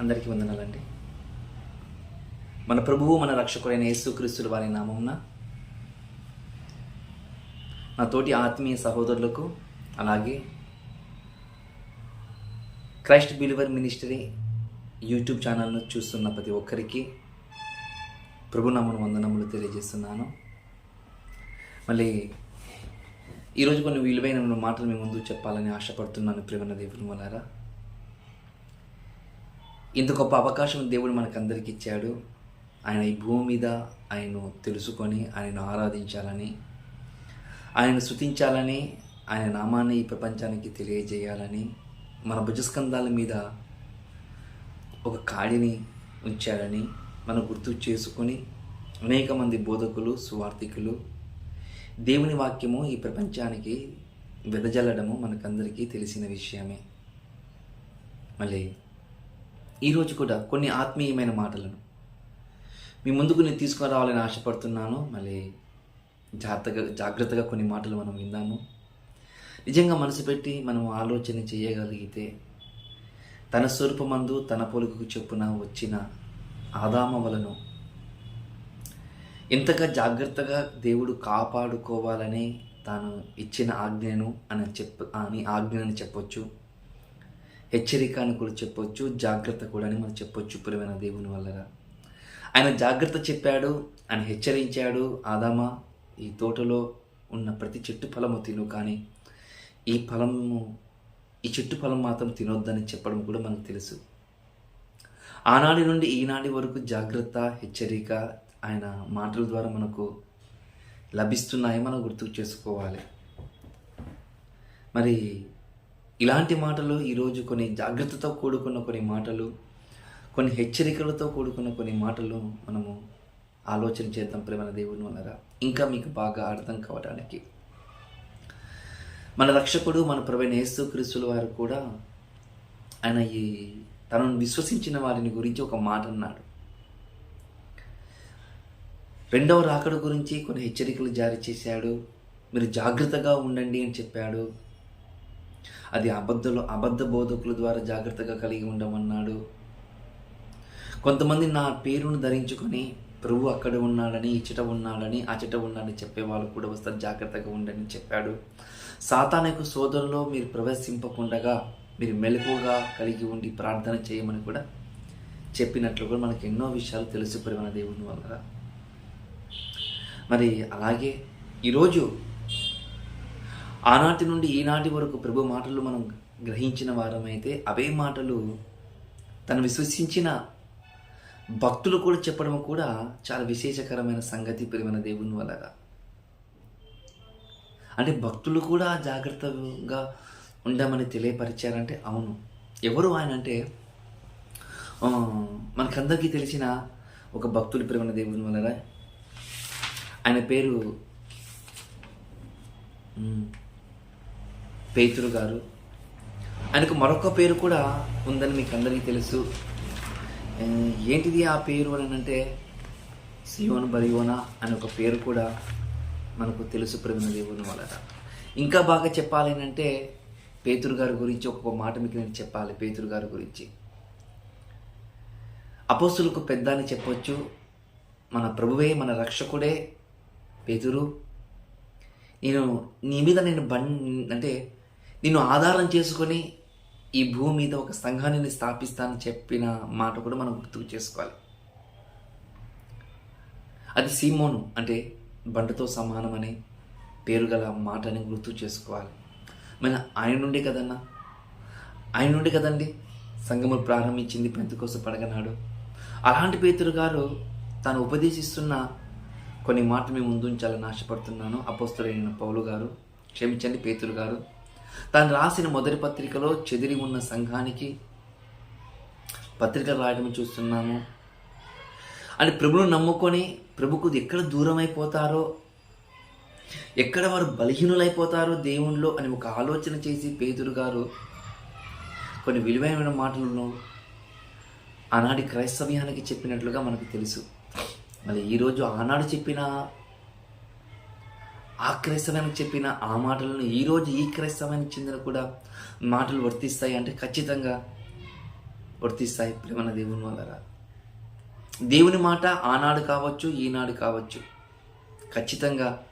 అందరికీ వందనాలండి. మన ప్రభువు మన రక్షకుడైన యేసుక్రీస్తుల వారి నామమున నా తోటి ఆత్మీయ సహోదరులకు అలాగే క్రైస్ట్ బిలివర్ మినిస్టరీ యూట్యూబ్ ఛానల్ను చూస్తున్న ప్రతి ఒక్కరికి ప్రభునామను వందనములు తెలియజేస్తున్నాను. మళ్ళీ ఈరోజు కొన్ని విలువైన మాటలు మీ ముందు చెప్పాలని ఆశపడుతున్నాను ప్రేమణ దేవుని వలారా ఇంత గొప్ప అవకాశం దేవుడు మనకందరికి ఇచ్చాడు. ఆయన ఈ భూమి మీద ఆయన తెలుసుకొని ఆయనను ఆరాధించాలని ఆయన శృతించాలని ఆయన నామాన్ని ఈ ప్రపంచానికి తెలియజేయాలని మన భుజస్కంధాల మీద ఒక కాడిని ఉంచాడని మనం గుర్తు చేసుకొని అనేక మంది బోధకులు సువార్థికులు దేవుని వాక్యము ఈ ప్రపంచానికి వెదజల్లడము మనకందరికీ తెలిసిన విషయమే. మళ్ళీ ఈరోజు కూడా కొన్ని ఆత్మీయమైన మాటలను. మీ ముందుకు నేను తీసుకురావాలని ఆశపడుతున్నాను. మళ్ళీ జాగ్రత్తగా జాగ్రత్తగా కొన్ని మాటలు మనం విందాము. నిజంగా మనసు పెట్టి మనం ఆలోచన చేయగలిగితే తన స్వరూపమందు తన పొలుగుకు చొప్పున వచ్చిన ఆదామవలను ఎంతగా జాగ్రత్తగా దేవుడు కాపాడుకోవాలని తాను ఇచ్చిన ఆజ్ఞను అని చెప్ప అని ఆజ్ఞని చెప్పొచ్చు. హెచ్చరిక అని కూడా చెప్పొచ్చు జాగ్రత్త కూడా అని మనం చెప్పొచ్చు ప్రియమైన దేవుని వల్ల ఆయన జాగ్రత్త చెప్పాడు ఆయన హెచ్చరించాడు ఆదామా ఈ తోటలో ఉన్న ప్రతి చెట్టు ఫలము తిను కానీ ఈ ఫలము ఈ చెట్టు ఫలం మాత్రం తినొద్దని చెప్పడం కూడా మనకు తెలుసు. ఆనాటి నుండి ఈనాటి వరకు జాగ్రత్త హెచ్చరిక ఆయన మాటల ద్వారా మనకు లభిస్తున్నాయి మనం గుర్తు చేసుకోవాలి మరి ఇలాంటి మాటలు ఈరోజు కొన్ని జాగ్రత్తతో కూడుకున్న కొన్ని మాటలు కొన్ని హెచ్చరికలతో కూడుకున్న కొన్ని మాటలు మనము ఆలోచన చేద్దాం ప్రేమ దేవుని వలన. ఇంకా మీకు బాగా అర్థం కావడానికి. మన రక్షకుడు మన ప్రవీణ యేసు క్రీస్తుల వారు కూడా ఆయన ఈ తనను విశ్వసించిన వారిని గురించి ఒక మాట అన్నాడు. రెండవ రాకడ గురించి కొన్ని హెచ్చరికలు జారీ చేశాడు. మీరు జాగ్రత్తగా ఉండండి అని చెప్పాడు. అది అబద్ధలు అబద్ధ బోధకుల ద్వారా జాగ్రత్తగా కలిగి ఉండమన్నాడు. కొంతమంది నా పేరును ధరించుకొని ప్రభు అక్కడ ఉన్నాడని ఇచ్చట ఉన్నాడని అచట ఉన్నాడని చెప్పే వాళ్ళు కూడా వస్తారు జాగ్రత్తగా ఉండని చెప్పాడు. సాతానకు సోదరులో మీరు ప్రవేశింపకుండగా మీరు మెలకుగా కలిగి ఉండి ప్రార్థన చేయమని కూడా చెప్పినట్లు కూడా మనకు ఎన్నో విషయాలు తెలుసు మన దేవుని వల్ల మరి అలాగే ఈరోజు ఆనాటి నుండి ఈనాటి వరకు ప్రభు మాటలు మనం గ్రహించిన వారమైతే అవే మాటలు తను విశ్వసించిన భక్తులు కూడా చెప్పడం కూడా చాలా విశేషకరమైన సంగతి ప్రేమైన దేవుని వలన అంటే భక్తులు కూడా జాగ్రత్తగా ఉండమని తెలియపరిచారంటే అవును. ఎవరు ఆయన అంటే మనకందరికీ తెలిసిన ఒక భక్తులు ప్రేమ దేవుని వలన ఆయన పేరు పేతురు గారు. ఆయనకు మరొక పేరు కూడా ఉందని మీకు అందరికీ తెలుసు ఏంటిది ఆ పేరు అని అంటే సియోన్ బరియోనా అనే ఒక పేరు కూడా మనకు తెలుసు ప్రవీణ దేవుని వలన. ఇంకా బాగా చెప్పాలి అంటే పేతురు గారి గురించి ఒక్కొక్క మాట మీకు నేను చెప్పాలి పేతురు గారి గురించి. అపోస్తులకు పెద్ద అని చెప్పొచ్చు. మన ప్రభువే మన రక్షకుడే పేతురు. నేను నీ మీద నేను బన్ అంటే నిన్ను ఆధారం చేసుకొని ఈ భూమి మీద ఒక సంఘాన్ని స్థాపిస్తానని చెప్పిన మాట కూడా మనం గుర్తుకు చేసుకోవాలి. అది సీమోను అంటే బండతో సమానమని పేరు గల మాటని గుర్తు చేసుకోవాలి. మన ఆయన నుండి కదన్నా? ఆయన నుండి కదండి సంఘము ప్రారంభించింది పెంతుకోస పడగనాడు. అలాంటి పేతురు గారు తాను ఉపదేశిస్తున్న కొన్ని మాటలు మేము ముందుంచాలని ఆశపడుతున్నాను. అపోస్తులైన పౌలు గారు క్షమించండి పేతురు గారు. తాను రాసిన మొదటి పత్రికలో చెదిరి ఉన్న సంఘానికి పత్రికలు రాయడం చూస్తున్నాము. అని ప్రభును నమ్ముకొని ప్రభుకు ఎక్కడ దూరం అయిపోతారో ఎక్కడ వారు బలహీనులైపోతారో దేవుణ్ణిలో అని ఒక ఆలోచన చేసి పేతురు గారు కొన్ని విలువైన మాటలను ఆనాటి క్రైస్తవ్యానికి చెప్పినట్లుగా మనకు తెలుసు. మరి ఈరోజు ఆనాడు చెప్పిన ఆ క్రైస్తవానికి చెప్పిన ఆ మాటలను ఈరోజు ఈ క్రైస్తవానికి చెందిన కూడా మాటలు వర్తిస్తాయి అంటే ఖచ్చితంగా వర్తిస్తాయి ప్రేమన దేవుని వల్ల దేవుని మాట ఆనాడు కావచ్చు ఈనాడు కావచ్చు. ఖచ్చితంగా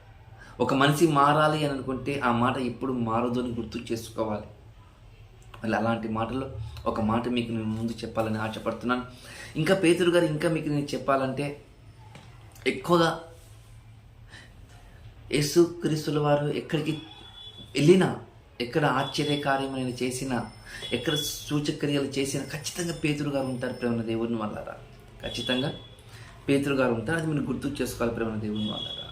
ఒక మనిషి మారాలి అని అనుకుంటే ఆ మాట ఎప్పుడు మారదు అని గుర్తు చేసుకోవాలి. మళ్ళీ అలాంటి మాటలు ఒక మాట మీకు నేను ముందు చెప్పాలని ఆశపడుతున్నాను. ఇంకా పేతురు గారు ఇంకా మీకు నేను చెప్పాలంటే ఎక్కువగా యేసు క్రీస్తుల వారు ఎక్కడికి వెళ్ళినా ఎక్కడ ఆశ్చర్యకార్యమైన చేసినా ఎక్కడ సూచక్రియలు చేసినా ఖచ్చితంగా పేతురు గారు ఉంటారు ప్రేమ దేవుని వల్లరా ఖచ్చితంగా పేతురు గారు ఉంటారు అది మీరు గుర్తు చేసుకోవాలి ప్రేమ దేవుని వల్లరా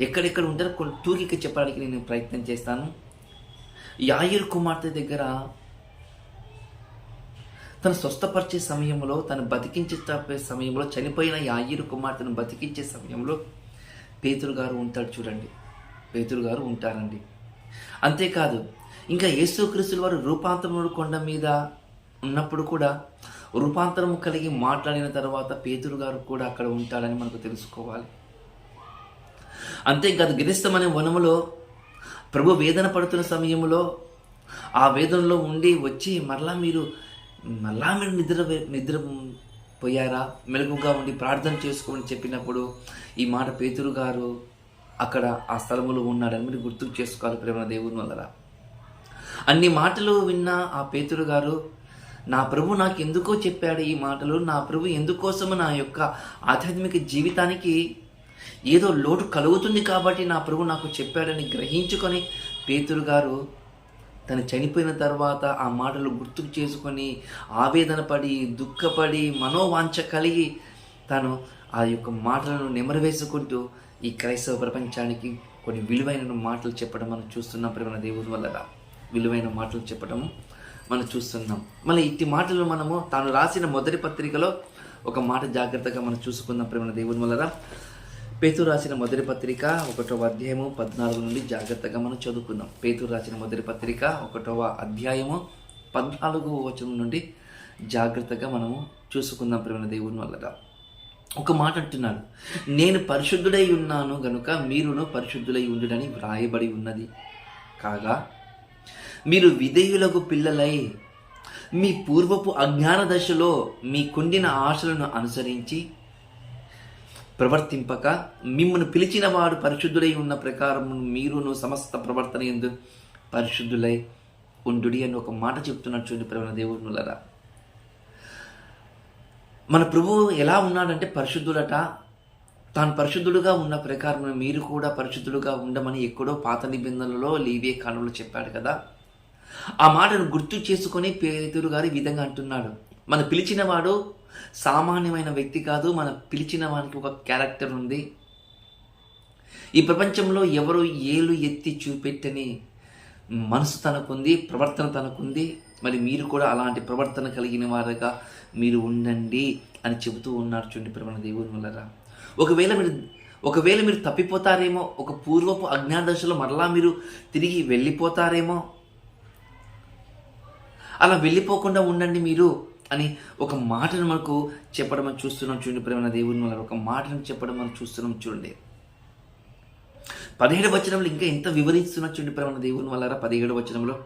ఎక్కడెక్కడ ఉంటారో కొన్ని తూకిక చెప్పడానికి నేను ప్రయత్నం చేస్తాను. యాయిర్ కుమార్తె దగ్గర తను స్వస్థపరిచే సమయంలో తను బతికించే తప్పే సమయంలో చనిపోయిన యాయిరు కుమార్తెను బతికించే సమయంలో పేతురు గారు ఉంటాడు చూడండి. పేతురు గారు ఉంటారండి. అంతేకాదు ఇంకా యేసుక్రీస్తుల వారు రూపాంతరముడు కొండ మీద ఉన్నప్పుడు కూడా రూపాంతరము కలిగి మాట్లాడిన తర్వాత పేతురు గారు కూడా అక్కడ ఉంటాడని మనకు తెలుసుకోవాలి. అంతేకాదు గిరిస్తమనే వనములో ప్రభు వేదన పడుతున్న సమయంలో ఆ వేదనలో ఉండి వచ్చి మరలా మీరు మరలా మీరు నిద్ర నిద్ర పోయారా? మెలకుగా ఉండి ప్రార్థన చేసుకోమని చెప్పినప్పుడు ఈ మాట పేతురు గారు అక్కడ ఆ స్థలములో ఉన్నాడని మీరు గుర్తు చేసుకోవాలి ప్రేమ దేవుని వల్లరా. అన్ని మాటలు విన్న ఆ పేతురు గారు నా ప్రభు నాకు ఎందుకో చెప్పాడు ఈ మాటలు? నా ప్రభు ఎందుకోసము నా యొక్క ఆధ్యాత్మిక జీవితానికి ఏదో లోటు కలుగుతుంది కాబట్టి నా ప్రభు నాకు చెప్పాడని గ్రహించుకొని పేతురు గారు తను చనిపోయిన తర్వాత ఆ మాటలు గుర్తుకు చేసుకొని ఆవేదనపడి దుఃఖపడి మనోవాంఛ కలిగి తను ఆ యొక్క మాటలను నెమరవేసుకుంటూ ఈ క్రైస్తవ ప్రపంచానికి కొన్ని విలువైన మాటలు చెప్పడం మనం చూస్తున్నాం ప్రేమ దేవుని వల్ల. విలువైన మాటలు చెప్పడం మనం చూస్తున్నాం. మళ్ళీ ఇట్టి మాటలు మనము తాను రాసిన మొదటి పత్రికలో ఒక మాట జాగ్రత్తగా మనం చూసుకుందాం ప్రేమ దేవుని వల్ల. పేతు రాసిన మొదటి పత్రిక ఒకటవ అధ్యాయము పద్నాలుగు నుండి జాగ్రత్తగా మనం చదువుకుందాం. పేతు రాసిన మొదటి పత్రిక ఒకటవ అధ్యాయము పద్నాలుగు వచనం నుండి జాగ్రత్తగా మనము చూసుకుందాం ప్రేమ దేవుని వల్ల ఒక మాట అంటున్నాడు. నేను పరిశుద్ధుడై ఉన్నాను గనుక మీరును పరిశుద్ధులై ఉండుడని వ్రాయబడి ఉన్నది. కాగా మీరు విధేయులకు పిల్లలై మీ పూర్వపు అజ్ఞాన దశలో మీకుండిన ఆశలను అనుసరించి ప్రవర్తింపక మిమ్మల్ని పిలిచిన వాడు పరిశుద్ధుడై ఉన్న ప్రకారం మీరును సమస్త ప్రవర్తన ఎందు పరిశుద్ధులై ఉండుడి అని ఒక మాట చెప్తున్నట్టు చూడండి ప్రవణ దేవునులరా మన ప్రభువు ఎలా ఉన్నాడంటే పరిశుద్ధులట తాను పరిశుద్ధుడుగా ఉన్న ప్రకారం మీరు కూడా పరిశుద్ధుడుగా ఉండమని ఎక్కడో పాత నిబంధనలలో లీవే కాలంలో చెప్పాడు కదా. ఆ మాటను గుర్తు చేసుకొని పేదరు గారు ఈ విధంగా అంటున్నాడు. మన పిలిచిన వాడు సామాన్యమైన వ్యక్తి కాదు మన పిలిచిన వానికి ఒక క్యారెక్టర్ ఉంది. ఈ ప్రపంచంలో ఎవరు ఏలు ఎత్తి చూపెట్టని మనసు తనకుంది ప్రవర్తన తనకుంది మరి మీరు కూడా అలాంటి ప్రవర్తన కలిగిన వారుగా మీరు ఉండండి అని చెబుతూ ఉన్నారు చూడండి ప్రవణ దేవుని వల్లరా. ఒకవేళ మీరు ఒకవేళ మీరు తప్పిపోతారేమో ఒక పూర్వపు అజ్ఞానదశలో మరలా మీరు తిరిగి వెళ్ళిపోతారేమో అలా వెళ్ళిపోకుండా ఉండండి మీరు. అని ఒక మాటను మనకు చెప్పడం మనం చూస్తున్నాం చూడండి ప్రేమ దేవుని వల్ల. ఒక మాటను చెప్పడం మనం చూస్తున్నాం చూడండి. పదిహేడు వచనంలో ఇంకా ఎంత వివరిస్తున్నా చూడండి ప్రేమ దేవుని వల్ల పదిహేడు వచనంలో.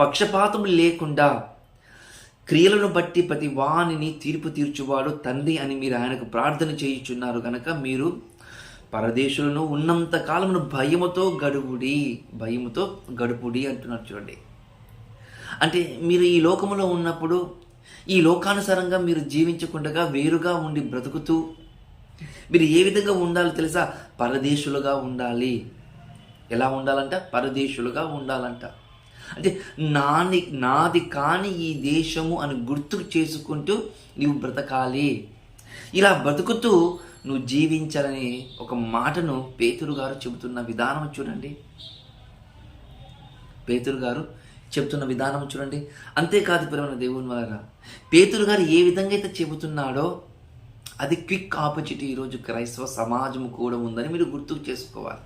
పక్షపాతం లేకుండా క్రియలను బట్టి ప్రతి వాణిని తీర్పు తీర్చువాడు తండ్రి అని మీరు ఆయనకు ప్రార్థన చేయుచున్నారు కనుక మీరు పరదేశులను ఉన్నంత కాలమును భయముతో గడువుడి భయముతో గడుపుడి అంటున్నారు చూడండి. అంటే మీరు ఈ లోకములో ఉన్నప్పుడు ఈ లోకానుసారంగా మీరు జీవించకుండా వేరుగా ఉండి బ్రతుకుతూ మీరు ఏ విధంగా ఉండాలో తెలుసా? పరదేశులుగా ఉండాలి. ఎలా ఉండాలంట? పరదేశులుగా ఉండాలంట. అంటే నాని నాది కాని ఈ దేశము అని గుర్తు చేసుకుంటూ నీవు బ్రతకాలి. ఇలా బ్రతుకుతూ నువ్వు జీవించాలని ఒక మాటను పేతురు గారు చెబుతున్న విధానం చూడండి. పేతురు గారు చెప్తున్న విధానం చూడండి. అంతేకాదు ప్రేమ దేవుని వల్ల పేతురు గారు ఏ విధంగా అయితే చెబుతున్నాడో అది క్విక్ ఆపర్చునిటీ ఈరోజు క్రైస్తవ సమాజం కూడా ఉందని మీరు గుర్తుకు చేసుకోవాలి.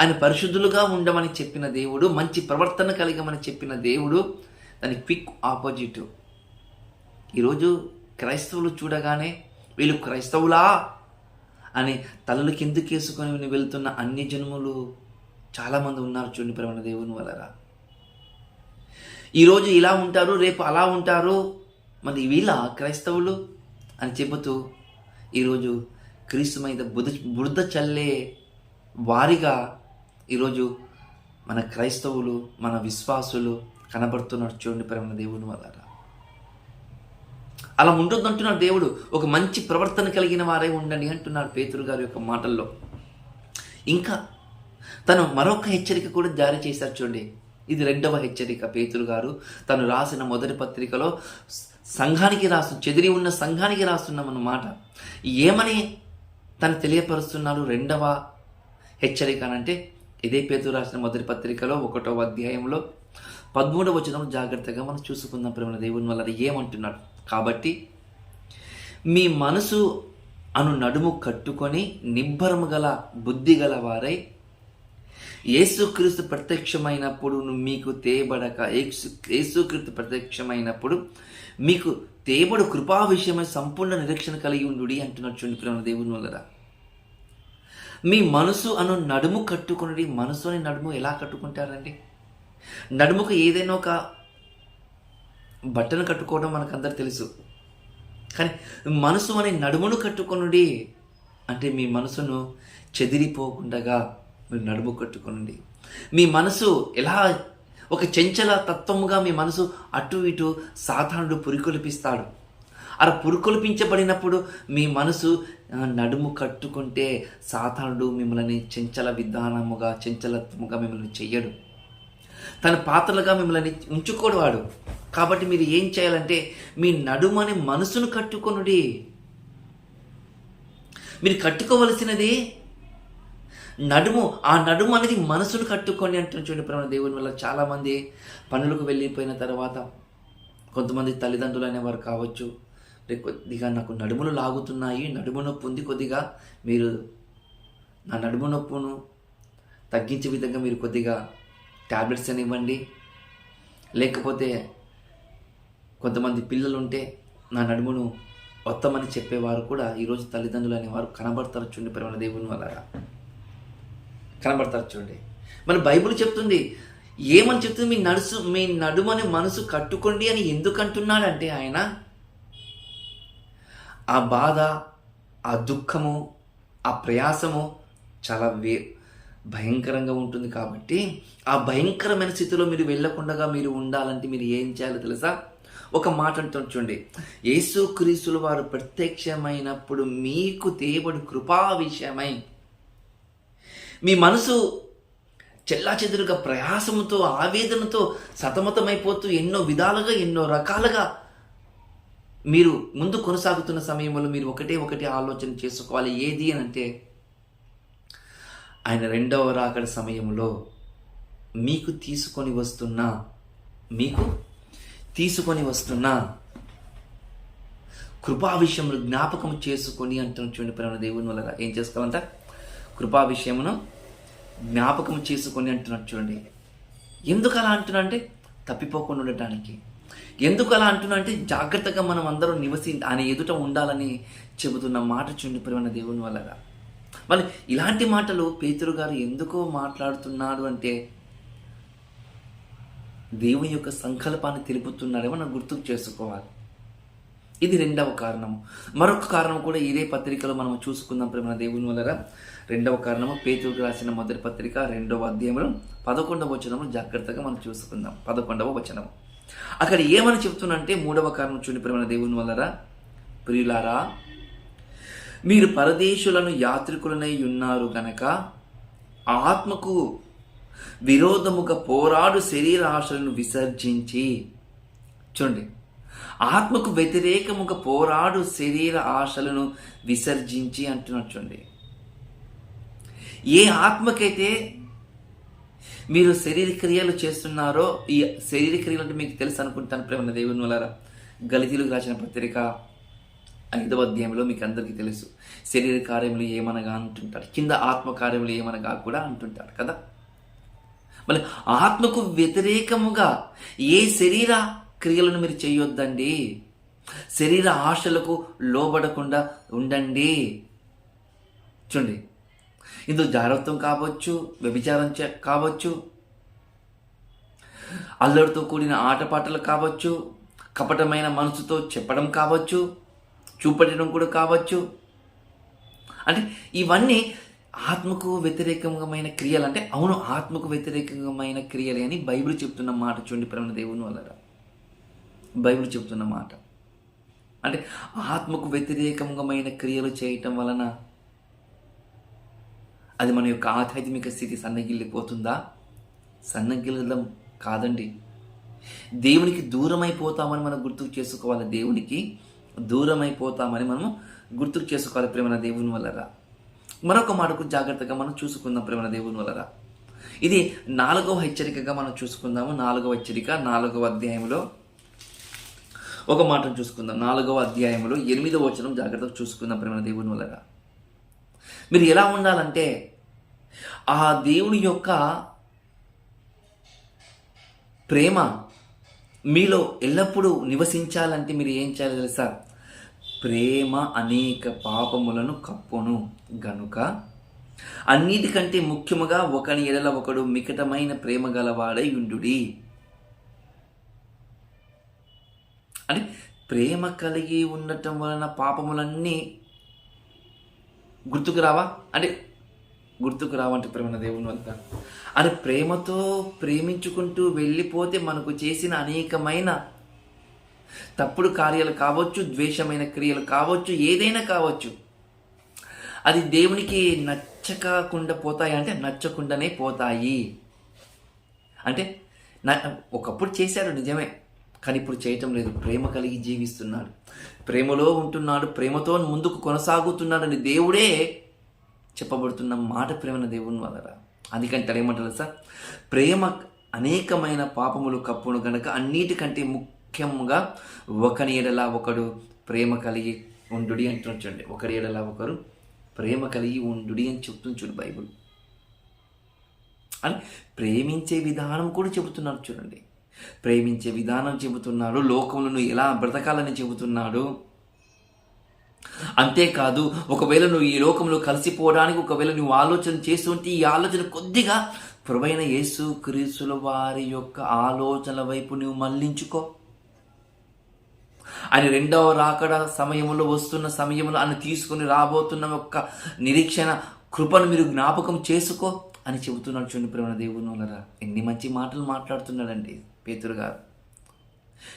ఆయన పరిశుద్ధులుగా ఉండమని చెప్పిన దేవుడు మంచి ప్రవర్తన కలిగమని చెప్పిన దేవుడు దాని క్విక్ ఆపోజిట్. ఈరోజు క్రైస్తవులు చూడగానే వీళ్ళు క్రైస్తవులా అని తలలు కిందకేసుకొని వెళ్తున్న అన్ని జన్ములు చాలామంది ఉన్నారు చూడండి ప్రేమ దేవుని వలరా ఈరోజు ఇలా ఉంటారు రేపు అలా ఉంటారు. మరి వీళ్ళ క్రైస్తవులు అని చెబుతూ ఈరోజు క్రీస్తు మీద బుధ బురద చల్లే వారిగా ఈరోజు మన క్రైస్తవులు మన విశ్వాసులు కనబడుతున్నారు చూడండి ప్రేమ దేవుని వల్ల అలా ఉంటుందంటున్నాడు దేవుడు. ఒక మంచి ప్రవర్తన కలిగిన వారే ఉండండి అంటున్నాడు పేతురు గారి యొక్క మాటల్లో. ఇంకా తను మరొక హెచ్చరిక కూడా జారీ చేశారు చూడండి. ఇది రెండవ హెచ్చరిక. పేతురు గారు తను రాసిన మొదటి పత్రికలో సంఘానికి రాసు చెదిరి ఉన్న సంఘానికి రాస్తున్నామన్నమాట ఏమని తను తెలియపరుస్తున్నాడు రెండవ హెచ్చరిక అంటే ఇదే పేతురు రాసిన మొదటి పత్రికలో ఒకటవ అధ్యాయంలో. పదమూడవ వచనం జాగ్రత్తగా మనం చూసుకుందాం ప్రేమ దేవుని వల్ల ఏమంటున్నాడు? కాబట్టి మీ మనసు అను నడుము కట్టుకొని నిబ్బరము గల బుద్ధి గల వారై యేసుక్రీస్తు ప్రత్యక్షమైనప్పుడు మీకు తేబడక యేసు యేసుక్రీస్తు ప్రత్యక్షమైనప్పుడు మీకు తేబడు కృపా విషయమై సంపూర్ణ నిరీక్షణ కలిగి ఉండు అంటున్నాడు చూడండి ప్రేమ దేవుని వల్లరా మీ మనసు అను నడుము కట్టుకుని మనసుని నడుము ఎలా కట్టుకుంటారండి? నడుముకు ఏదైనా ఒక బట్టను కట్టుకోవడం మనకందరు తెలుసు. కానీ మనసు అనే నడుమును కట్టుకొనుడి అంటే మీ మనసును చెదిరిపోకుండా మీరు నడుము కట్టుకొనండి. మీ మనసు ఎలా ఒక చెంచల తత్వముగా మీ మనసు అటు ఇటు సాధారణుడు పురికొల్పిస్తాడు. అలా పురుకొల్పించబడినప్పుడు మీ మనసు నడుము కట్టుకుంటే సాధారణుడు మిమ్మల్ని చెంచల విధానముగా చెంచలత్వముగా మిమ్మల్ని చెయ్యడు. తన పాత్రలుగా మిమ్మల్ని ఉంచుకోడు వాడు. కాబట్టి మీరు ఏం చేయాలంటే మీ నడుమని మనసును కట్టుకొనుడి. మీరు కట్టుకోవలసినది నడుము ఆ నడుము అనేది మనసును కట్టుకొని అంటున్న చూడండి ప్రేమ దేవుని వల్ల చాలామంది పనులకు వెళ్ళిపోయిన తర్వాత కొంతమంది తల్లిదండ్రులు అనేవారు కావచ్చు కొద్దిగా నాకు నడుములు లాగుతున్నాయి నడుము నొప్పి ఉంది కొద్దిగా మీరు నా నడుము నొప్పును తగ్గించే విధంగా మీరు కొద్దిగా ట్యాబ్లెట్స్ అని ఇవ్వండి లేకపోతే కొంతమంది పిల్లలు ఉంటే నా నడుమును వత్తమని చెప్పేవారు కూడా ఈరోజు తల్లిదండ్రులు అనేవారు కనబడతారు చూడండి ప్రేమ దేవుని వల్ల కనబడతారు చూడండి. మన బైబిల్ చెప్తుంది ఏమని చెప్తుంది? మీ నడుసు మీ నడుమని మనసు కట్టుకోండి అని ఎందుకు అంటున్నాడంటే ఆయన ఆ బాధ ఆ దుఃఖము ఆ ప్రయాసము చాలా వే భయంకరంగా ఉంటుంది కాబట్టి ఆ భయంకరమైన స్థితిలో మీరు వెళ్ళకుండా మీరు ఉండాలంటే మీరు ఏం చేయాలో తెలుసా? ఒక మాట అంటూ చూడండి. యేసు క్రీస్తులు వారు ప్రత్యక్షమైనప్పుడు మీకు దేవుడు కృపా విషయమై మీ మనసు చెల్లాచెదురుగా ప్రయాసంతో ఆవేదనతో సతమతమైపోతూ ఎన్నో విధాలుగా ఎన్నో రకాలుగా మీరు ముందు కొనసాగుతున్న సమయంలో మీరు ఒకటే ఒకటి ఆలోచన చేసుకోవాలి. ఏది అని అంటే ఆయన రెండవ రాకడ సమయంలో మీకు తీసుకొని వస్తున్న మీకు తీసుకొని వస్తున్న కృపా విషయంలో జ్ఞాపకం చేసుకొని అంటున్న చూడండి ప్రేమ దేవుని వల్ల ఏం చేసుకోవాలంట? కృపా విషయమును జ్ఞాపకం చేసుకొని అంటున్నట్టు చూడండి. ఎందుకు అలా అంటున్నా అంటే తప్పిపోకుండా ఉండటానికి. ఎందుకు అలా అంటున్నా అంటే జాగ్రత్తగా మనం అందరం నివసి ఆయన ఎదుట ఉండాలని చెబుతున్న మాట చూడండి ప్రేమ దేవుని వల్లగా. మరి ఇలాంటి మాటలు పేతురు గారు ఎందుకో మాట్లాడుతున్నాడు అంటే దేవుని యొక్క సంకల్పాన్ని తెలుపుతున్నాడేమో మనం గుర్తుకు చేసుకోవాలి. ఇది రెండవ కారణం మరొక కారణం కూడా ఇదే పత్రికలో మనం చూసుకుందాం ప్రేమ దేవుని వలన రెండవ కారణము పేతులకు రాసిన మొదటి పత్రిక రెండవ అధ్యాయంలో పదకొండవ వచనము జాగ్రత్తగా మనం చూసుకుందాం. పదకొండవ వచనము. అక్కడ ఏమని చెప్తున్నంటే మూడవ కారణం చూడండి దేవుని వల్లరా ప్రియులారా మీరు పరదేశులను యాత్రికులనై ఉన్నారు గనక ఆత్మకు విరోధముగా పోరాడు శరీర ఆశలను విసర్జించి చూడండి ఆత్మకు వ్యతిరేకముగా పోరాడు శరీర ఆశలను విసర్జించి అంటున్నాడు చూడండి. ఏ ఆత్మకైతే మీరు శరీర క్రియలు చేస్తున్నారో ఈ శరీర క్రియలు అంటే మీకు తెలుసు అనుకుంటాను ప్రేమ దేవుని వల్ల గలితీలకు రాసిన పత్రిక ఐదవ అధ్యాయంలో మీకు అందరికీ తెలుసు. శరీర కార్యములు ఏమనగా అంటుంటారు. కింద ఆత్మ కార్యములు ఏమనగా కూడా అంటుంటారు కదా? మళ్ళీ ఆత్మకు వ్యతిరేకముగా ఏ శరీర క్రియలను మీరు చేయొద్దండి. శరీర ఆశలకు లోబడకుండా ఉండండి. చూడండి. ఇందులో జాగ్రత్తం కావచ్చు వ్యభిచారం చే కావచ్చు. అల్లరితో కూడిన ఆటపాటలు కావచ్చు కపటమైన మనసుతో చెప్పడం కావచ్చు చూపెట్టడం కూడా కావచ్చు. అంటే ఇవన్నీ ఆత్మకు వ్యతిరేకమైన క్రియలు. అంటే అవును ఆత్మకు వ్యతిరేకమైన క్రియలే అని బైబిల్ చెప్తున్న మాట చూడండి ప్రేమ దేవుని వల్ల బైబిల్ చెప్తున్న మాట. అంటే ఆత్మకు వ్యతిరేకమైన క్రియలు చేయటం వలన అది మన యొక్క ఆధ్యాత్మిక స్థితి సన్నగిల్లిపోతుందా? సన్నగిల్లడం కాదండి. దేవునికి దూరమైపోతామని మనం గుర్తుకు చేసుకోవాలి. దేవునికి దూరం అయిపోతామని మనము గుర్తుకు చేసుకోవాలి ప్రేమన దేవుని వల్లరా మరొక మాటకు జాగ్రత్తగా మనం చూసుకుందాం ప్రేమన దేవుని వల్లరా ఇది నాలుగవ హెచ్చరికగా మనం చూసుకుందాము. నాలుగవ హెచ్చరిక నాలుగవ అధ్యాయంలో ఒక మాటను చూసుకుందాం. నాలుగవ అధ్యాయంలో ఎనిమిదవ వచనం జాగ్రత్తగా చూసుకుందాం ప్రేమ దేవుని వల్లరా మీరు ఎలా ఉండాలంటే ఆ దేవుని యొక్క ప్రేమ మీలో ఎల్లప్పుడూ నివసించాలంటే మీరు ఏం చేయాలి తెలుసా? ప్రేమ అనేక పాపములను కప్పును. గనుక అన్నిటికంటే ముఖ్యముగా ఒకని ఎడల ఒకడు మికటమైన ప్రేమ గలవాడై ఉండుడి. అంటే ప్రేమ కలిగి ఉండటం వలన పాపములన్నీ గుర్తుకు రావా? అంటే గుర్తుకు రావంటే ప్రేమ దేవుని వద్ద. అని ప్రేమతో ప్రేమించుకుంటూ వెళ్ళిపోతే మనకు చేసిన అనేకమైన తప్పుడు కార్యాలు కావచ్చు ద్వేషమైన క్రియలు కావచ్చు ఏదైనా కావచ్చు అది దేవునికి నచ్చకుండా పోతాయి అంటే నచ్చకుండానే పోతాయి. అంటే ఒకప్పుడు చేశాడు నిజమే. కానీ ఇప్పుడు చేయటం లేదు. ప్రేమ కలిగి జీవిస్తున్నాడు. ప్రేమలో ఉంటున్నాడు. ప్రేమతో ముందుకు కొనసాగుతున్నాడని దేవుడే చెప్పబడుతున్న మాట ప్రేమన దేవుని వలన. అందుకంటే ఏమంటారు సార్ ప్రేమ అనేకమైన పాపములు కప్పును గనక అన్నిటికంటే ముఖ్యంగా ఒకని ఎడలా ఒకడు ప్రేమ కలిగి ఉండుడి అంటున్నాడు చూడండి ఒకరి ఎడలా ఒకరు ప్రేమ కలిగి ఉండుడి అని చెప్తుంది చూడు బైబుల్. అని ప్రేమించే విధానం కూడా చెబుతున్నారు చూడండి. ప్రేమించే విధానం చెబుతున్నాడు లోకములను ఎలా బ్రతకాలని చెబుతున్నాడు. అంతేకాదు ఒకవేళ నువ్వు ఈ లోకంలో కలిసిపోవడానికి ఒకవేళ నువ్వు ఆలోచన చేస్తుంటే ఈ ఆలోచన కొద్దిగా ప్రభైన యేసు క్రీస్తుల వారి యొక్క ఆలోచనల వైపు నువ్వు మళ్ళించుకో ఆయన రెండవ రాకడ సమయంలో వస్తున్న సమయంలో ఆయన తీసుకుని రాబోతున్న యొక్క నిరీక్షణ కృపను మీరు జ్ఞాపకం చేసుకో. అని చెబుతున్నాడు చూడండి ప్రేమ దేవుని వలరా ఎన్ని మంచి మాటలు మాట్లాడుతున్నాడండి పేతురు గారు.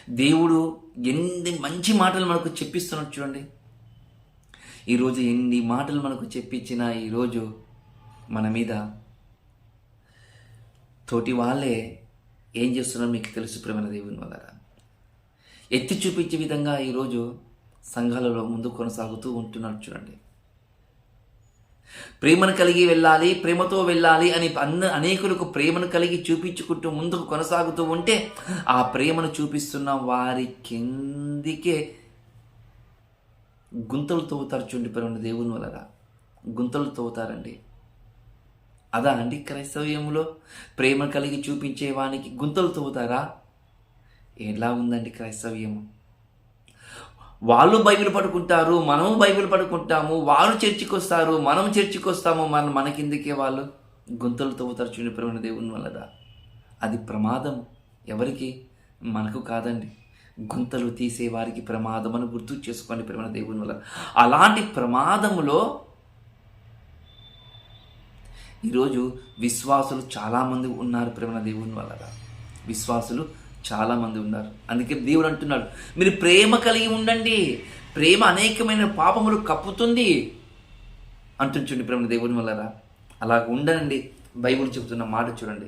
దేవుడు ఎన్ని మంచి మాటలు మనకు చెప్పిస్తున్నాడు చూడండి. ఈరోజు ఎన్ని మాటలు మనకు చెప్పించినా ఈరోజు మన మీద తోటి వాళ్ళే ఏం చేస్తున్నారో మీకు తెలుసు ప్రేమ దేవుని వలరా ఎత్తి చూపించే విధంగా ఈరోజు సంఘాలలో ముందు కొనసాగుతూ ఉంటున్నారు చూడండి. ప్రేమను కలిగి వెళ్ళాలి ప్రేమతో వెళ్ళాలి అని అన్న అనేకులకు ప్రేమను కలిగి చూపించుకుంటూ ముందుకు కొనసాగుతూ ఉంటే ఆ ప్రేమను చూపిస్తున్న వారి కిందికే గుంతలు తవ్వుతారు చూడండి ప్రేమ దేవుని వలన. గుంతలు తవ్వుతారండి. అదా అండి క్రైస్తవ్యంలో ప్రేమ కలిగి చూపించే వానికి గుంతలు తవ్వుతారా? ఎలా ఉందండి క్రైస్తవ్యము? వాళ్ళు బైబిల్ పడుకుంటారు మనము బైబిల్ పడుకుంటాము వాళ్ళు చర్చికి వస్తారు మనం చర్చికి వస్తాము మన మన కిందకే వాళ్ళు? గుంతలు తవ్వుతారు చూడండి దేవుని వల్లదా అది ప్రమాదం. ఎవరికి? మనకు కాదండి. గుంతలు తీసే వారికి ప్రమాదం అని గుర్తు చేసుకోండి ప్రేమ దేవుని వల్ల అలాంటి ప్రమాదములో ఈరోజు విశ్వాసులు చాలామంది ఉన్నారు ప్రేమ దేవుని వల్ల విశ్వాసులు చాలామంది ఉన్నారు. అందుకే దేవుడు అంటున్నాడు మీరు ప్రేమ కలిగి ఉండండి. ప్రేమ అనేకమైన పాపములు కప్పుతుంది. అంటుంచండి ప్రేమ దేవుని వల్లరా. అలా ఉండనండి. బైబుల్ చెబుతున్న మాట చూడండి.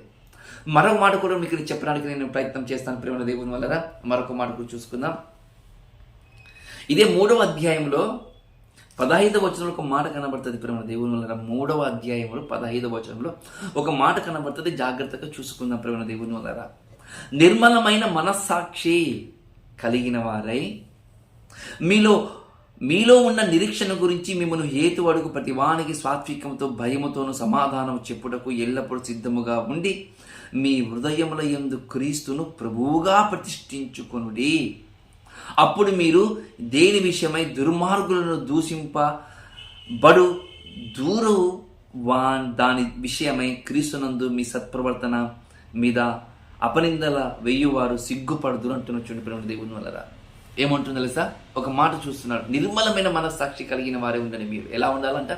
మరొక మాట కూడా మీకు చెప్పడానికి నేను ప్రయత్నం చేస్తాను ప్రేమ దేవుని వల్లరా. మరొక మాట కూడా చూసుకుందాం. ఇదే మూడవ అధ్యాయంలో పదహైదవ వచనంలో ఒక మాట కనబడుతుంది ప్రేమ దేవుని వల్ల మూడవ అధ్యాయంలో పదహైదవ వచనంలో ఒక మాట కనబడుతుంది. జాగ్రత్తగా చూసుకుందాం ప్రేమ దేవుని వల్లరా. నిర్మలమైన మనస్సాక్షి కలిగిన వారై మీలో మీలో ఉన్న నిరీక్షణ గురించి మిమ్మల్ని హేతు అడుగు ప్రతివానికి స్వాత్వికంతో భయముతోను సమాధానం చెప్పుటకు ఎల్లప్పుడూ సిద్ధముగా ఉండి మీ హృదయముల ఎందు క్రీస్తును ప్రభువుగా ప్రతిష్ఠించుకొనుడి. అప్పుడు మీరు దేని విషయమై దుర్మార్గులను దూషింప బడు దూరు వా దాని విషయమై క్రీస్తునందు మీ సత్ప్రవర్తన మీద అపనిందల వెయ్యువారు సిగ్గుపడుదురు అంటున్న చూడండి ప్రేమ దేవుని వలరా ఏమంటుంది తెలుసా? ఒక మాట చూస్తున్నాడు. నిర్మలమైన మనస్సాక్షి కలిగిన వారే ఉండండి మీరు. ఎలా ఉండాలంట?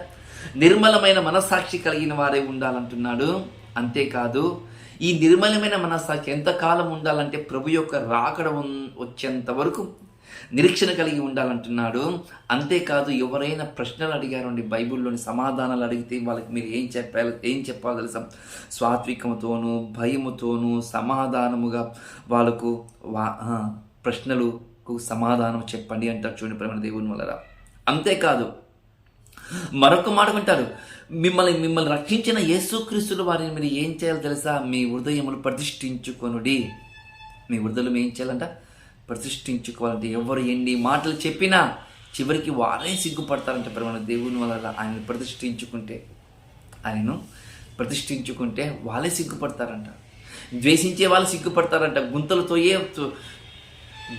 నిర్మలమైన మనస్సాక్షి కలిగిన వారే ఉండాలంటున్నాడు. అంతేకాదు ఈ నిర్మలమైన మనస్సాక్షి ఎంతకాలం ఉండాలంటే ప్రభు యొక్క రాకడ వచ్చేంత వరకు నిరీక్షణ కలిగి ఉండాలంటున్నాడు. అంతేకాదు ఎవరైనా ప్రశ్నలు అడిగారండి బైబిల్లోని సమాధానాలు అడిగితే వాళ్ళకి మీరు ఏం చెప్పాలి ఏం చెప్పాలి తెలుసా? స్వాత్వికముతోనూ భయముతోనూ సమాధానముగా వాళ్ళకు వా ప్రశ్నలకు సమాధానం చెప్పండి అంటారు చూడండి ప్రేమ దేవుని వలన. అంతేకాదు మరొక మాట అంటారు మిమ్మల్ని మిమ్మల్ని రక్షించిన యేసుక్రీస్తుల వారిని మీరు ఏం చేయాలో తెలుసా? మీ హృదయములు ప్రతిష్ఠించుకొనుడి. మీ హృదయం ఏం చేయాలంట? ప్రతిష్ఠించుకోవాలంటే ఎవరు ఎన్ని మాటలు చెప్పినా చివరికి వారే సిగ్గుపడతారంట మన దేవుని వల్ల ఆయన ప్రతిష్ఠించుకుంటే ఆయనను ప్రతిష్ఠించుకుంటే వాళ్ళే సిగ్గుపడతారంట. ద్వేషించే వాళ్ళు సిగ్గుపడతారంట. గుంతలతో ఏ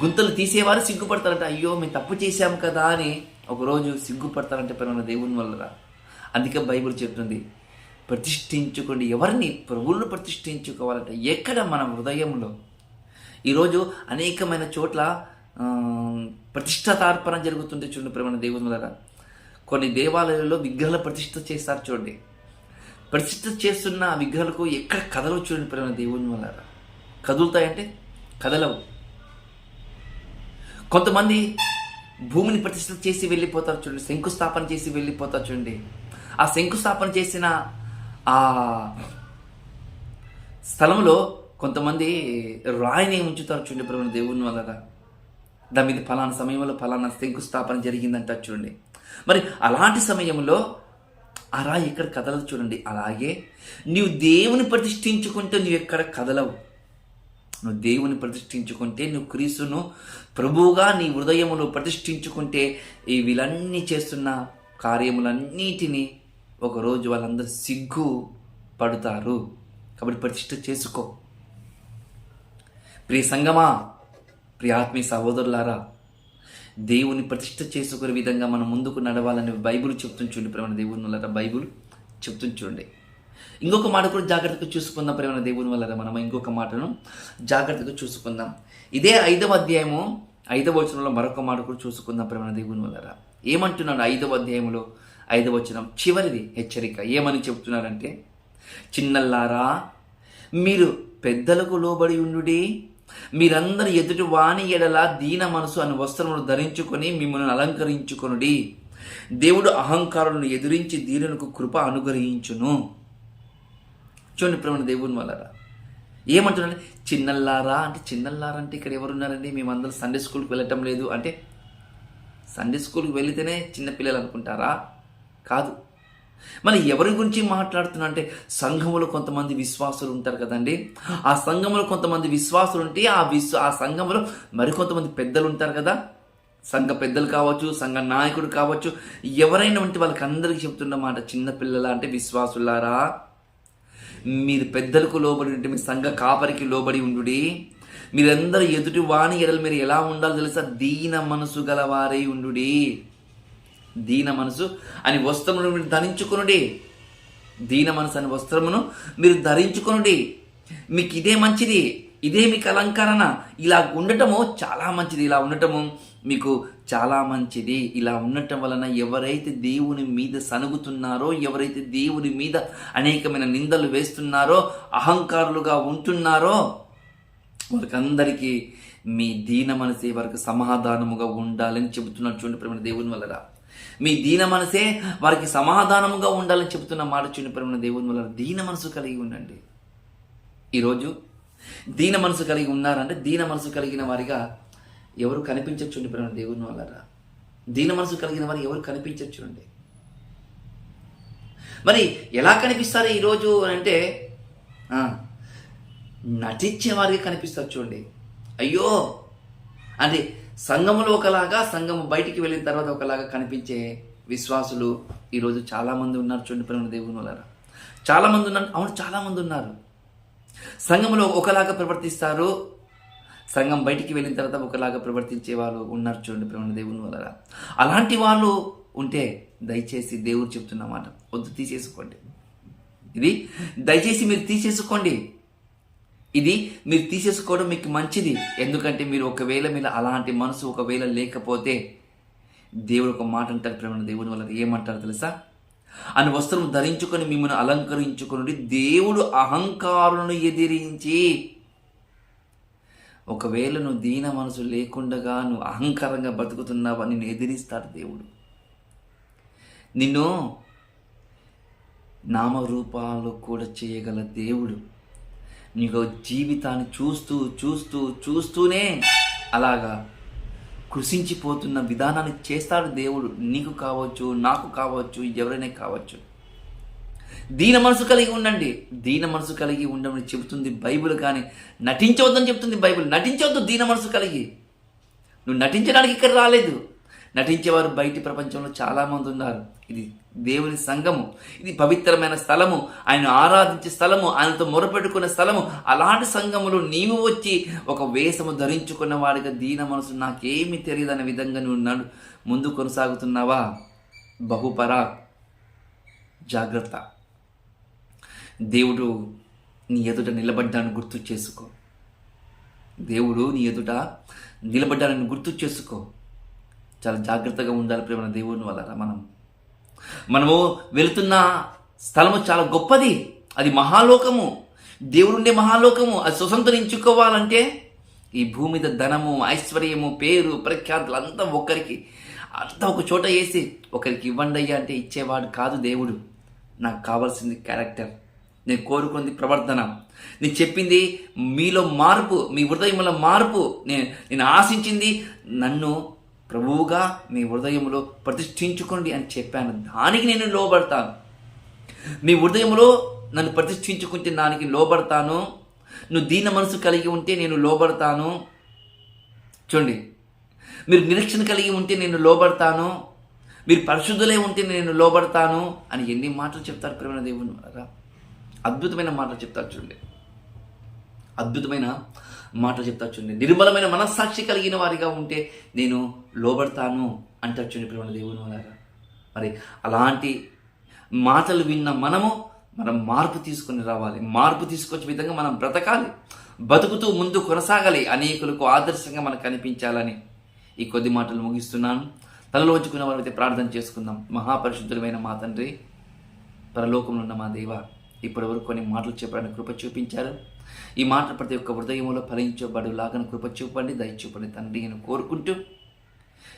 గుంతలు తీసేవారు సిగ్గుపడతారంట. అయ్యో మేము తప్పు చేశాము కదా అని ఒకరోజు సిగ్గుపడతారంటే ప్రేమ దేవుని వల్ల అందుకే బైబిల్ చెప్తుంది ప్రతిష్ఠించుకోండి. ఎవరిని ప్రభువులను ప్రతిష్ఠించుకోవాలంటే? ఎక్కడ? మన హృదయంలో. ఈరోజు అనేకమైన చోట్ల ప్రతిష్టతార్పణ ప్రతిష్టాతార్పణ జరుగుతుంది చూడండి ప్రేమ దేవుని వల్ల కొన్ని దేవాలయాల్లో విగ్రహాల ప్రతిష్ఠ చేస్తారు చూడండి. ప్రతిష్ఠ చేస్తున్న ఆ విగ్రహాలకు ఎక్కడ కదలవు చూడండి ప్రేమ దేవుని వల్ల కదులుతాయంటే కదలవు. కొంతమంది భూమిని ప్రతిష్ఠ చేసి వెళ్ళిపోతారు చూడండి శంకుస్థాపన చేసి వెళ్ళిపోతారు చూడండి. ఆ శంకుస్థాపన చేసిన ఆ స్థలంలో కొంతమంది రాయిని ఉంచుతారు చూడండి ప్రభు దేవుని వల్ల దాని మీద ఫలానా సమయంలో ఫలానా శంకుస్థాపన జరిగిందంట చూడండి. మరి అలాంటి సమయంలో ఆ రాయి ఎక్కడ కదలదు చూడండి. అలాగే నీవు దేవుని ప్రతిష్ఠించుకుంటే నువ్వు ఎక్కడ కదలవు. నువ్వు దేవుని ప్రతిష్ఠించుకుంటే నువ్వు క్రీస్తును ప్రభువుగా నీ హృదయములో ప్రతిష్ఠించుకుంటే ఈ వీళ్ళన్నీ చేస్తున్న కార్యములన్నిటినీ ఒకరోజు వాళ్ళందరూ సిగ్గు పడుతారు కాబట్టి ప్రతిష్ఠ చేసుకో. ప్రియ సంగమా ప్రియ ఆత్మీయ సహోదరులారా దేవుని ప్రతిష్ఠ చేసుకునే విధంగా మనం ముందుకు నడవాలని బైబిల్ చెప్తుంది చూడండి ప్రేమ దేవుని వల్ల బైబిల్ చెప్తుంది చూడండి. ఇంకొక మాట కూడా జాగ్రత్తగా చూసుకుందాం ప్రేమ దేవుని వల్ల మనం ఇంకొక మాటను జాగ్రత్తగా చూసుకుందాం. ఇదే ఐదవ అధ్యాయము ఐదవ వచనంలో మరొక మాట కూడా చూసుకుందాం ప్రేమ దేవుని వల్ల ఏమంటున్నాడు ఐదవ అధ్యాయంలో ఐదవ వచనం చివరిది హెచ్చరిక. ఏమని చెప్తున్నారంటే చిన్నల్లారా మీరు పెద్దలకు లోబడి ఉండుడి మీరందరూ ఎదుటి వాణి ఎడల దీన మనసు అని వస్త్రమును ధరించుకొని మిమ్మల్ని అలంకరించుకొనుడి. దేవుడు అహంకారులను ఎదిరించి దీనులకు కృప అనుగ్రహించును. చూడండి ప్రేమ దేవుని వల్లరా ఏమంటున్నారంటే చిన్నల్లారా? అంటే చిన్నల్లారా? అంటే ఇక్కడ ఎవరున్నారండి? మేమందరం సండే స్కూల్కి వెళ్ళటం లేదు. అంటే సండే స్కూల్కి వెళితేనే చిన్నపిల్లలు అనుకుంటారా? కాదు. మరి ఎవరి గురించి మాట్లాడుతున్నా అంటే సంఘములో కొంతమంది విశ్వాసులు ఉంటారు కదండి. ఆ సంఘంలో కొంతమంది విశ్వాసులు ఉంటే ఆ విశ్వ ఆ సంఘంలో మరికొంతమంది పెద్దలు ఉంటారు కదా. సంఘ పెద్దలు కావచ్చు సంఘ నాయకుడు కావచ్చు ఎవరైనా ఉంటే వాళ్ళకి అందరికీ చెప్తున్న మాట చిన్నపిల్లల అంటే విశ్వాసులారా. మీరు పెద్దలకు లోబడి ఉంటే మీ సంఘ కాపరికి లోబడి ఉండుడి. మీరందరూ ఎదుటి వాణి ఎడలు మీరు ఎలా ఉండాలో తెలుసా? దీన మనసు గలవారై ఉండుడి. దీన మనసు అని వస్త్రమును మీరు ధరించుకునుడి. దీన మనసు అని వస్త్రమును మీరు ధరించుకునుడి. మీకు ఇదే మంచిది ఇదే మీకు అలంకరణ. ఇలా ఉండటము చాలా మంచిది ఇలా ఉండటము మీకు చాలా మంచిది. ఇలా ఉండటం వలన ఎవరైతే దేవుని మీద సనుగుతున్నారో ఎవరైతే దేవుని మీద అనేకమైన నిందలు వేస్తున్నారో అహంకారులుగా ఉంటున్నారో వారికందరికీ మీ దీన మనసే వారికి సమాధానముగా ఉండాలని చెబుతున్నాను చూడండి ప్రేమ దేవుని వలన. మీ దీన మనసే వారికి సమాధానముగా ఉండాలని చెబుతున్న మాట చూడండి దేవుని వల్ల దీన మనసు కలిగి ఉండండి. ఈరోజు దీన మనసు కలిగి ఉన్నారంటే దీన మనసు కలిగిన వారిగా ఎవరు కనిపించచ్చు చూడండి ప్రేమ దేవుని వల్లరా దీన మనసు కలిగిన వారు ఎవరు కనిపించచ్చు అండి మరి ఎలా కనిపిస్తారు ఈరోజు అని అంటే నటించే వారికి కనిపిస్తారు చూడండి. అయ్యో! అంటే సంఘములో ఒకలాగా సంఘము బయటికి వెళ్ళిన తర్వాత ఒకలాగా కనిపించే విశ్వాసులు ఈరోజు చాలామంది ఉన్నారు చూడండి ప్రేమ దేవుని వలరా చాలామంది ఉన్నారు అవును చాలామంది ఉన్నారు. సంఘంలో ఒకలాగా ప్రవర్తిస్తారు సంఘం బయటికి వెళ్ళిన తర్వాత ఒకలాగా ప్రవర్తించే వాళ్ళు ఉన్నారు చూడండి ప్రేమ దేవుని వలన. అలాంటి వాళ్ళు ఉంటే దయచేసి దేవుడు చెప్తున్నమాట వద్దు తీసేసుకోండి. ఇది దయచేసి మీరు తీసేసుకోండి. ఇది మీరు తీసేసుకోవడం మీకు మంచిది. ఎందుకంటే మీరు ఒకవేళ మీరు అలాంటి మనసు ఒకవేళ లేకపోతే దేవుడు ఒక మాట అంటారు ప్రేమ దేవుని వల్ల ఏమంటారు తెలుసా? అని వస్త్రం ధరించుకొని మిమ్మల్ని అలంకరించుకుని దేవుడు అహంకారులను ఎదిరించి ఒకవేళ నువ్వు దీన మనసు లేకుండగా నువ్వు అహంకారంగా బతుకుతున్నావా? నిన్ను ఎదిరిస్తాడు దేవుడు. నిన్ను నామరూపాలు కూడా చేయగల దేవుడు. నీకు జీవితాన్ని చూస్తూ చూస్తూ చూస్తూనే అలాగా కృషించిపోతున్న విధానాన్ని చేస్తాడు దేవుడు. నీకు కావచ్చు నాకు కావచ్చు ఎవరైనా కావచ్చు. దీన మనసు కలిగి ఉండండి. దీన మనసు కలిగి ఉండమని చెబుతుంది బైబిల్ కానీ నటించవద్దని చెప్తుంది బైబిల్. నటించవద్దు దీన మనసు కలిగి. నువ్వు నటించడానికి ఇక్కడ రాలేదు. నటించేవారు బయటి ప్రపంచంలో చాలామంది ఉన్నారు. ఇది దేవుని సంఘము. ఇది పవిత్రమైన స్థలము. ఆయన ఆరాధించే స్థలము ఆయనతో మొరపెట్టుకునే స్థలము. అలాంటి సంఘములు నీవు వచ్చి ఒక వేషము ధరించుకున్న వాడిగా దీన మనసు నాకేమీ తెలియదు అనే విధంగా నువ్వు నడు ముందు కొనసాగుతున్నావా? బహుపరా. జాగ్రత్త. దేవుడు నీ ఎదుట నిలబడ్డాను గుర్తు చేసుకో. దేవుడు నీ ఎదుట నిలబడ్డానని గుర్తు చేసుకో. చాలా జాగ్రత్తగా ఉండాలి ప్రేమ దేవుని వల్ల మనం. మనము వెళుతున్న స్థలము చాలా గొప్పది. అది మహాలోకము. దేవుడుండే మహాలోకము. అది సుసంతరించుకోవాలంటే ఈ భూమి మీద ధనము ఐశ్వర్యము పేరు ప్రఖ్యాతులు అంతా ఒకరికి అంతా ఒక చోట వేసి ఒకరికి ఇవ్వండి అయ్యా అంటే ఇచ్చేవాడు కాదు దేవుడు. నాకు కావాల్సింది క్యారెక్టర్. నేను కోరుకుంది ప్రవర్తన నేను చెప్పింది మీలో మార్పు మీ హృదయంలో మార్పు. నేను నేను ఆశించింది నన్ను ప్రభువుగా మీ హృదయంలో ప్రతిష్ఠించుకోండి అని చెప్పాను. దానికి నేను లోబడతాను. మీ హృదయంలో నన్ను ప్రతిష్ఠించుకుంటే దానికి లోబడతాను. నువ్వు దీన మనసు కలిగి ఉంటే నేను లోబడతాను. చూడండి. మీరు నిరీక్షణ కలిగి ఉంటే నేను లోబడతాను. మీరు పరిశుద్ధులే ఉంటే నేను లోబడతాను అని ఎన్ని మాటలు చెప్తారు ప్రేమ దేవుని అద్భుతమైన మాటలు చెప్తారు చూడండి. అద్భుతమైన మాటలు చెప్తా చూడండి నిర్మలమైన మనస్సాక్షి కలిగిన వారిగా ఉంటే నేను లోబడతాను అంటారు చూడండి ప్రేమ దేవుని వలన మరి అలాంటి మాటలు విన్న మనము మనం మార్పు తీసుకొని రావాలి. మార్పు తీసుకొచ్చే విధంగా మనం బ్రతకాలి. బతుకుతూ ముందు కొనసాగాలి. అనేకులకు ఆదర్శంగా మనకు కనిపించాలని ఈ కొద్ది మాటలు ముగిస్తున్నాను. తలలో ఉంచుకున్న వారైతే ప్రార్థన చేసుకుందాం. మహాపరిశుద్ధులమైన మా తండ్రి పరలోకంలో ఉన్న మా దేవ ఇప్పటివరకు కొన్ని మాటలు చెప్పడానికి కృప చూపించారు. ఈ మాట ప్రతి ఒక్క హృదయంలో ఫలించబడులాగా కృప చూపండి దయచూపండి తండ్రి నేను కోరుకుంటూ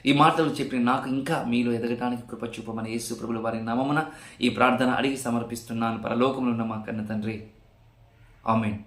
ఈ మాటలు చెప్పిన నాకు ఇంకా మీలో ఎదగటానికి కృప చూపమని యేసు ప్రభుల వారి నామమున ఈ ప్రార్థన అడిగి సమర్పిస్తున్నాను. పరలోకంలో ఉన్న మా కన్న తండ్రి. ఆమెన్.